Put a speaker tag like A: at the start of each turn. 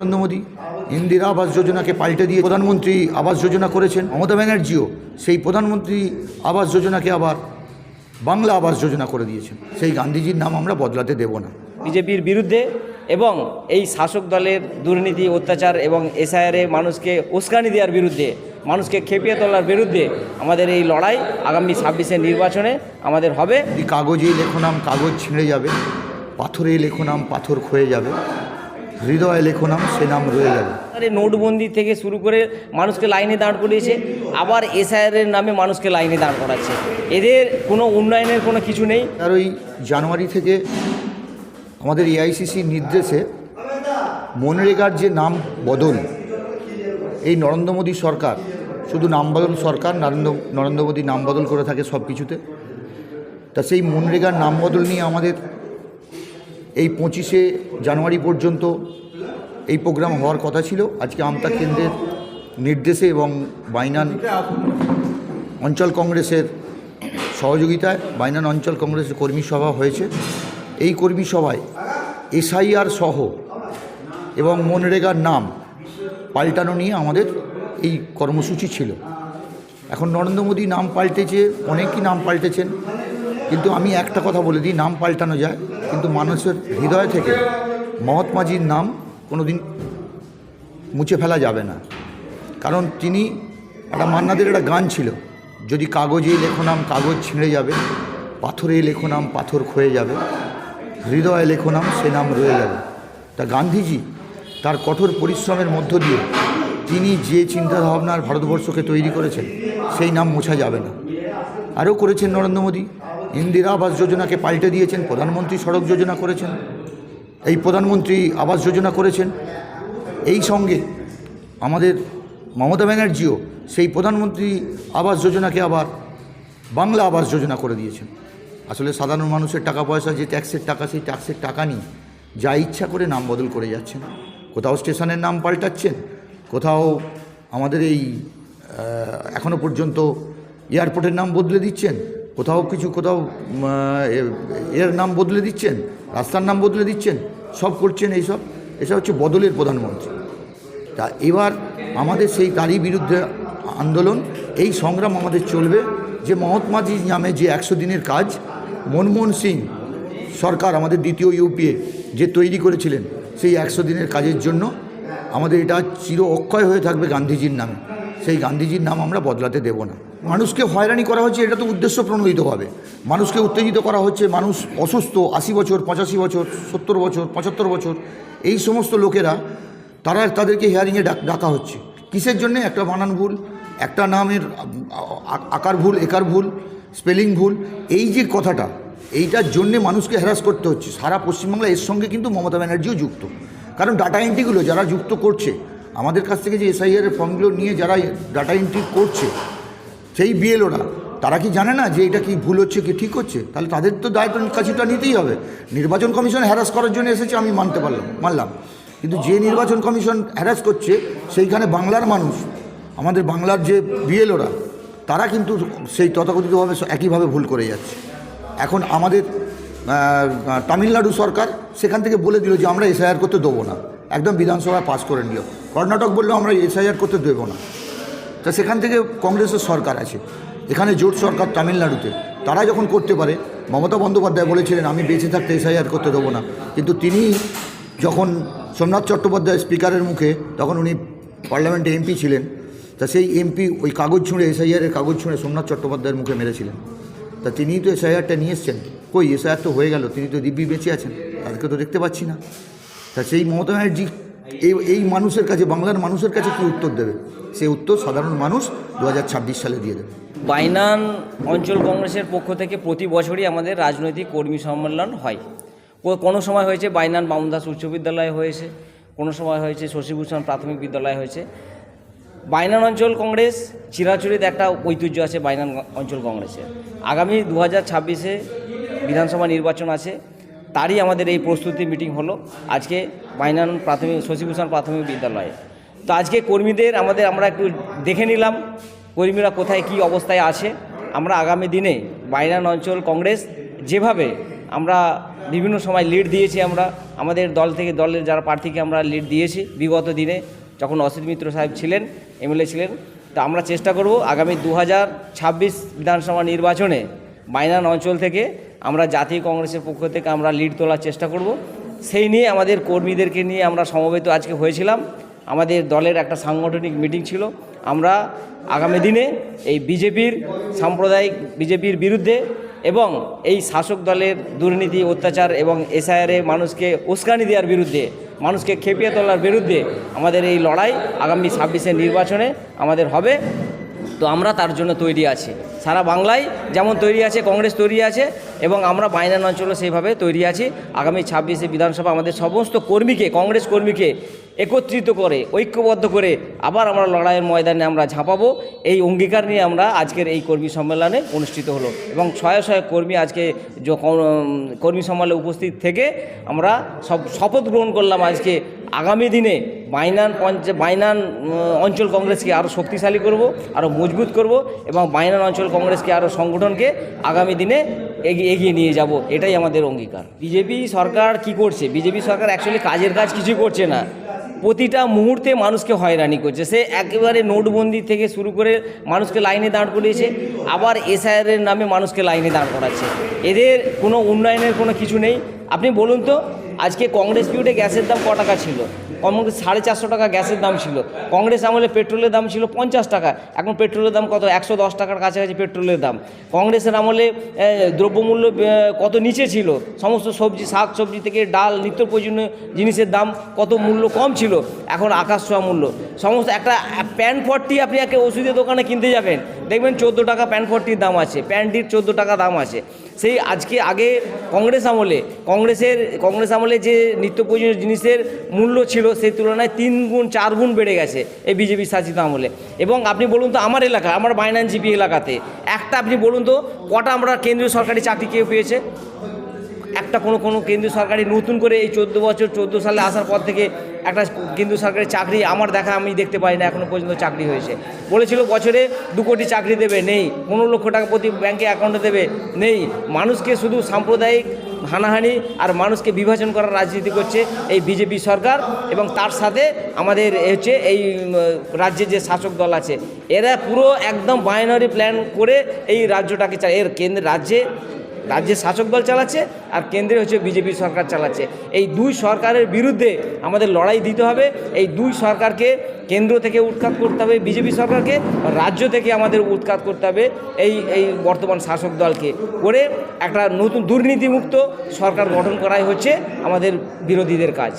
A: নরেন্দ্র মোদী ইন্দিরা আবাস যোজনাকে পাল্টে দিয়ে প্রধানমন্ত্রী আবাস যোজনা করেছেন মমতা ব্যানার্জিও সেই প্রধানমন্ত্রী আবাস যোজনাকে আবার বাংলা আবাস যোজনা করে দিয়েছেন। সেই গান্ধীজির নাম আমরা বদলাতে দেব না।
B: বিজেপির বিরুদ্ধে এবং এই শাসক দলের দুর্নীতি অত্যাচার এবং এসআইআরে মানুষকে উস্কানি দেওয়ার বিরুদ্ধে মানুষকে খেপিয়ে তোলার বিরুদ্ধে আমাদের এই লড়াই আগামী ছাব্বিশের নির্বাচনে আমাদের হবে।
A: এই কাগজে লেখো নাম কাগজ ছিঁড়ে যাবে পাথরে লেখো নাম পাথর ক্ষয়ে যাবে। হৃদয়ে লেখো নাম সে নাম রয়ে যাবে
B: আর নোটবন্দি থেকে শুরু করে মানুষকে লাইনে দাঁড় করিয়েছে আবার এসআইআরের নামে মানুষকে লাইনে দাঁড় করাচ্ছে। এদের কোনো উন্নয়নের কোনো কিছু নেই।
A: তেরোই জানুয়ারি থেকে আমাদের এআইসিসির নির্দেশে মনরেগার যে নাম বদল এই নরেন্দ্র মোদী সরকার শুধু নাম বদল সরকার নরেন্দ্র নরেন্দ্র মোদী নাম বদল করে থাকে সব কিছুতে তা সেই মনরেগার নাম বদল নিয়ে আমাদের এই পঁচিশে জানুয়ারি পর্যন্ত এই প্রোগ্রাম হওয়ার কথা ছিল। আজকে আমতা কেন্দ্রের নির্দেশে এবং বাইনান অঞ্চল কংগ্রেসের সহযোগিতায় বাইনান অঞ্চল কংগ্রেসের কর্মী সভা হয়েছে। এই কর্মী সভায় এসআইআর সহ এবং মনরেগার নাম পাল্টানো নিয়ে আমাদের এই কর্মসূচি ছিল। এখন নরেন্দ্র মোদী নাম পাল্টেছে, অনেকই নাম পাল্টেছেন। কিন্তু আমি একটা কথা বলে দিই, নাম পাল্টানো যায়। কিন্তু মানুষের হৃদয় থেকে মহাত্মাজির নাম কোনোদিন মুছে ফেলা যাবে না। কারণ তিনি একটা মান্নাদের একটা গান ছিল, যদি কাগজে লেখো নাম কাগজ ছিঁড়ে যাবে, পাথরে লেখো নাম পাথর ক্ষয়ে যাবে, হৃদয়ে লেখো নাম সে নাম রয়ে যাবে। তা গান্ধীজি তার কঠোর পরিশ্রমের মধ্য দিয়ে তিনি যে চিন্তাভাবনার ভারতবর্ষকে তৈরি করেছেন, সেই নাম মোছা যাবে না। আরও করেছেন নরেন্দ্র মোদী। ইন্দিরা আবাস যোজনাকে পাল্টে দিয়েছেন, প্রধানমন্ত্রী সড়ক যোজনা করেছেন, এই প্রধানমন্ত্রী আবাস যোজনা করেছেন। এই সঙ্গে আমাদের মমতা ব্যানার্জিও সেই প্রধানমন্ত্রী আবাস যোজনাকে আবার বাংলা আবাস যোজনা করে দিয়েছেন। আসলে সাধারণ মানুষের টাকা পয়সা, যে ট্যাক্সের টাকা, সেই ট্যাক্সের টাকা নিয়ে যা ইচ্ছা করে নাম বদল করে যাচ্ছেন। কোথাও স্টেশনের নাম পাল্টাচ্ছেন, কোথাও আমাদের এই এখনও পর্যন্ত এয়ারপোর্টের নাম বদলে দিচ্ছেন। কোথাও কিছু, কোথাও এর নাম বদলে দিচ্ছেন, রাস্তার নাম বদলে দিচ্ছেন, সব করছেন এইসব। এসব হচ্ছে বদলের প্রধানমন্ত্রী। তা এবার আমাদের সেই তারই বিরুদ্ধে আন্দোলন, এই সংগ্রাম আমাদের চলবে। যে মহাত্মাজির নামে যে একশো দিনের কাজ, মনমোহন সিং সরকার আমাদের দ্বিতীয় ইউপিএ যে তৈরি করেছিলেন, সেই একশো দিনের কাজের জন্য আমাদের এটা চির অক্ষয় হয়ে থাকবে গান্ধীজির নামে। সেই গান্ধীজির নাম আমরা বদলাতে দেব না। মানুষকে হয়রানি করা হচ্ছে, এটা তো উদ্দেশ্য প্রণোদিতভাবে। মানুষকে উত্তেজিত করা হচ্ছে, মানুষ অসুস্থ, আশি বছর, পঁচাশি বছর, সত্তর বছর, পঁচাত্তর বছর, এই সমস্ত লোকেরা, তারা তাদেরকে হিয়ারিংয়ে ডাক, ডাকা হচ্ছে। কিসের জন্য? একটা বানান ভুল, একটা নামের আকার ভুল, একার ভুল স্পেলিং ভুল, এই যে কথাটা, এইটার জন্যে মানুষকে হ্যারাস করতে হচ্ছে। সারা পশ্চিমবাংলা এর সঙ্গে কিন্তু মমতা ব্যানার্জিও যুক্ত। কারণ ডাটা এন্ট্রিগুলো যারা যুক্ত করছে, আমাদের কাছ থেকে যে এসআইআর ফর্মগুলো নিয়ে যারা ডাটা এন্ট্রি করছে সেই বিএলওরা তারা কি জানে না যে এটা কি ভুল হচ্ছে, কি ঠিক হচ্ছে? তাহলে তাদের তো দায়িত্ব কাছেটা নিতেই হবে। নির্বাচন কমিশন হ্যারাস করার জন্য এসেছে, আমি মানতে পারলাম, মানলাম। কিন্তু যে নির্বাচন কমিশন হ্যারাস করছে, সেইখানে বাংলার মানুষ, আমাদের বাংলার যে বিএলওরা, তারা কিন্তু সেই তথাকথিতভাবে একইভাবে ভুল করে যাচ্ছে। এখন আমাদের তামিলনাড়ু সরকার সেখান থেকে বলে দিল যে আমরা এসআইআর করতে দেবো না। একদম বিধানসভায় পাস করে নিল। কর্ণাটক বলল, আমরা এসআইআর করতে দেবো না। তা সেখান থেকে কংগ্রেসের সরকার আছে। এখানে জোট সরকার তামিলনাড়ুতে। তারা যখন করতে পারে, মমতা বন্দ্যোপাধ্যায় বলেছিলেন, আমি বেঁচে থাকতে এসআইআর করতে দেবো না। কিন্তু তিনি যখন সোমনাথ চট্টোপাধ্যায় স্পিকারের মুখে, তখন উনি পার্লামেন্টে এমপি ছিলেন। তা সেই এমপি ওই কাগজ ছুঁড়ে এসআইআরের কাগজ ছুঁড়ে সোমনাথ চট্টোপাধ্যায়ের মুখে মেরেছিলেন। তা তিনিই তো এসআইআরটা নিয়ে এসছেন কই, এসআইআর তো হয়ে গেল, তিনি তো দিব্যি বেঁচে আছেন, তাদেরকে তো দেখতে পাচ্ছি না। তা সেই মমতা ব্যানার্জি এই এই মানুষের কাছে, বাংলার মানুষের কাছে কি উত্তর দেবে? সেই উত্তর সাধারণ মানুষ দু হাজার ছাব্বিশ সালে দিয়ে দেবে।
B: বাইনান অঞ্চল কংগ্রেসের পক্ষ থেকে প্রতি বছরই আমাদের রাজনৈতিক কর্মী সম্মেলন হয়। কোনো সময় হয়েছে বাইনান বামদাস উচ্চ বিদ্যালয় হয়েছে, কোনো সময় হয়েছে শশীভূষণ প্রাথমিক বিদ্যালয় হয়েছে। বাইনান অঞ্চল কংগ্রেস, চিরাচরিত একটা ঐতিহ্য আছে বাইনান অঞ্চল কংগ্রেসের। আগামী দু হাজার বিধানসভা নির্বাচন আছে তারই আমাদের এই প্রস্তুতি মিটিং হলো। আজকে বাইনান প্রাথমিক, শশীভূষণ প্রাথমিক বিদ্যালয়ে। তো আজকে কর্মীদের আমাদের আমরা একটু দেখে নিলাম, কর্মীরা কোথায় কি অবস্থায় আছে। আমরা আগামী দিনে বাইনান অঞ্চল কংগ্রেস যেভাবে আমরা বিভিন্ন সময় লিড দিয়েছি আমরা, আমাদের দল থেকে দলের যারা প্রার্থীকে আমরা লিড দিয়েছি বিগত দিনে, যখন অসিত মিত্র সাহেব ছিলেন, এমএলএ ছিলেন, তা আমরা চেষ্টা করব আগামী দু হাজার ছাব্বিশ বিধানসভা নির্বাচনে বাইনান অঞ্চল থেকে আমরা জাতীয় কংগ্রেসের পক্ষ থেকে আমরা লিড তোলার চেষ্টা করব। সেই নিয়ে আমাদের কর্মীদেরকে নিয়ে আমরা সমবেত আজকে হয়েছিলাম। আমাদের দলের একটা সাংগঠনিক মিটিং ছিল। আমরা আগামী দিনে এই বিজেপির সাম্প্রদায়িক, বিজেপির বিরুদ্ধে এবং এই শাসক দলের দুর্নীতি, অত্যাচার এবং এসআইআরে মানুষকে উস্কানি দেওয়ার বিরুদ্ধে, মানুষকে খেপিয়ে তোলার বিরুদ্ধে আমাদের এই লড়াই আগামী ছাব্বিশের নির্বাচনে আমাদের হবে। তো আমরা তার জন্য তৈরি আছি। সারা বাংলায় যেমন তৈরি আছে, কংগ্রেস তৈরি আছে এবং আমরা বাইনান অঞ্চলে সেইভাবে তৈরি আছি। আগামী ছাব্বিশে বিধানসভা আমাদের সমস্ত কর্মীকে, কংগ্রেস কর্মীকে একত্রিত করে, ঐক্যবদ্ধ করে আবার আমরা লড়াইয়ের ময়দানে আমরা ঝাঁপাবো। এই অঙ্গীকার নিয়ে আমরা আজকের এই কর্মী সম্মেলনে অনুষ্ঠিত হলো এবং শয়ে শয়ে কর্মী আজকে কর্মী সম্মেলনে উপস্থিত থেকে আমরা সব শপথ গ্রহণ করলাম আজকে। আগামী দিনে বাইনান পঞ্চ বাইনান অঞ্চল কংগ্রেসকে আরও শক্তিশালী করব আরও মজবুত করব এবং বাইনান অঞ্চল কংগ্রেসকে আরও সংগঠনকে আগামী দিনে এগিয়ে নিয়ে যাব, এটাই আমাদের অঙ্গীকার। বিজেপি সরকার কি করছে? বিজেপি সরকার অ্যাকচুয়ালি কাজের কাজ কিছুই করছে না। প্রতিটা মুহূর্তে মানুষকে হয়রানি করছে। সে একেবারে নোটবন্দি থেকে শুরু করে মানুষকে লাইনে দাঁড় করিয়েছে, আবার এসআইআরের নামে মানুষকে লাইনে দাঁড় করাচ্ছে। এদের কোনো উন্নয়নের কোনো কিছু নেই। আপনি বলুন তো, আজকে কংগ্রেস পিউটে গ্যাসের দাম ক টাকা ছিল? কংগ্রেস সাড়ে চারশো টাকা গ্যাসের দাম ছিল। কংগ্রেস আমলে পেট্রোলের দাম ছিল পঞ্চাশ টাকা। এখন পেট্রোলের দাম কত? একশো দশ টাকার কাছাকাছি পেট্রোলের দাম। কংগ্রেসের আমলে দ্রব্যমূল্য কত নিচে ছিল? সমস্ত সবজি, শাক সবজি থেকে ডাল, নিত্য প্রয়োজনীয় জিনিসের দাম কত মূল্য কম ছিল? এখন আকাশ ছোঁয়া মূল্য। সমস্ত একটা প্যান্ট ফর্টি আপনি একটা ওষুধের দোকানে কিনতে যাবেন। দেখবেন চোদ্দ টাকা প্যান্ট ফর্টির দাম আছে। প্যান্টটির চোদ্দ টাকা দাম আছে। সেই আজকে আগে কংগ্রেস আমলে, কংগ্রেসের, কংগ্রেস আমলে যে নিত্য প্রয়োজনীয় জিনিসের মূল্য ছিল সেই তুলনায় তিন গুণ, চার গুণ বেড়ে গেছে এই বিজেপি শাসিত আমলে। এবং আপনি বলুন তো আমার এলাকা, আমার বাইনান জিপি এলাকাতে, একটা আপনি বলুন তো কটা আমরা কেন্দ্রীয় সরকারি চাকরি কেউ পেয়েছে? একটা কোনো কোনো কেন্দ্রীয় সরকারি নতুন করে এই চোদ্দ বছর, চোদ্দ সালে আসার পর থেকে একটা কেন্দ্রীয় সরকারি চাকরি আমার দেখা আমি দেখতে পাই না এখনও পর্যন্ত চাকরি হয়েছে। বলেছিল বছরে দু কোটি চাকরি দেবে, নেই। পনেরো লক্ষ টাকা প্রতি ব্যাংকে অ্যাকাউন্টে দেবে, নেই। মানুষকে শুধু সাম্প্রদায়িক হানাহানি আর মানুষকে বিভাজন করার রাজনীতি করছে এই বিজেপি সরকার এবং তার সাথে আমাদের হচ্ছে এই রাজ্যে যে শাসক দল আছে, এরা পুরো একদম বাইনারি প্ল্যান করে এই রাজ্যটাকে চায় এর কেন্দ্র, রাজ্যে রাজ্যের শাসক দল চালাচ্ছে আর কেন্দ্রে হচ্ছে বিজেপি সরকার চালাচ্ছে। এই দুই সরকারের বিরুদ্ধে আমাদের লড়াই দিতে হবে। এই দুই সরকারকে কেন্দ্র থেকে উৎখাত করতে হবে, বিজেপি সরকারকে রাজ্য থেকে আমাদের উৎখাত করতে হবে এই এই বর্তমান শাসক দলকে করে একটা নতুন দুর্নীতিমুক্ত সরকার গঠন করাই হচ্ছে আমাদের বিরোধীদের কাজ।